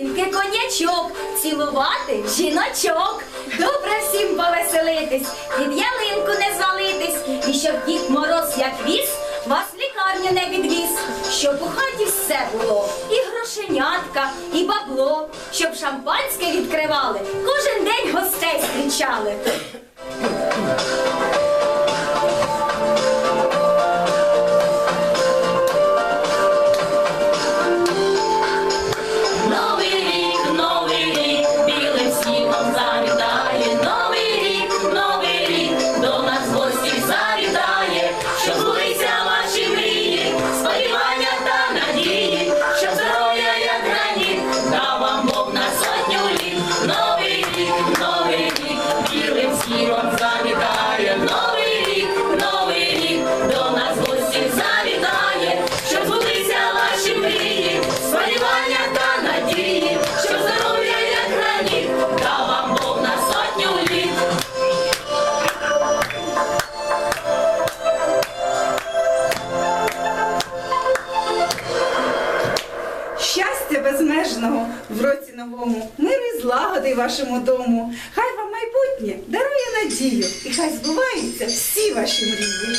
Тільки конячок, цілувати жіночок. Добре всім повеселитись, під ялинку не звалитись, і щоб дід мороз, як віз, вас в лікарню не відвіз, щоб у хаті все було, і грошенятка, і бабло, щоб шампанське відкривали, кожен день гостей зустрічали. в році новому, мир і злагоди вашому дому. Хай вам майбутнє дарує надію і хай збуваються всі ваші мрії.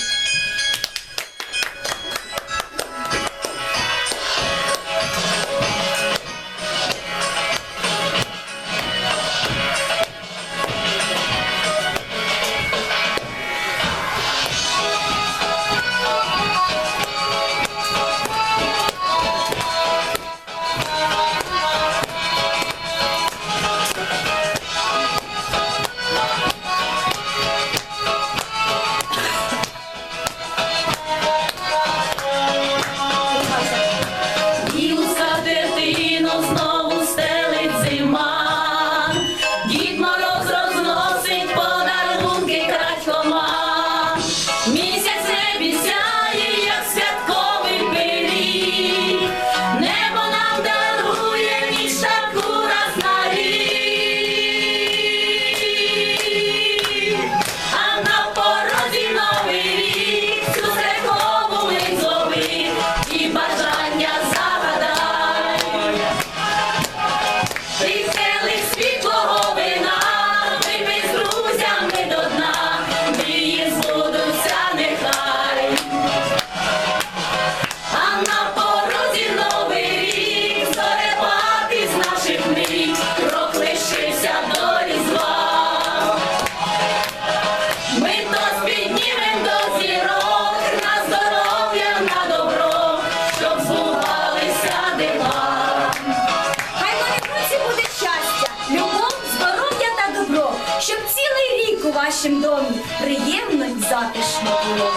у вашім домі приємно й затишно було.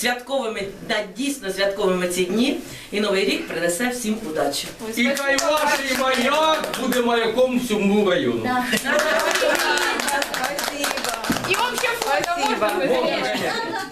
Святковими, да, дійсно святковими ці дні, і Новий рік принесе всім удачі. І хай ваш маяк буде маяком всьому району. Спасибо. І вам ще фото можна.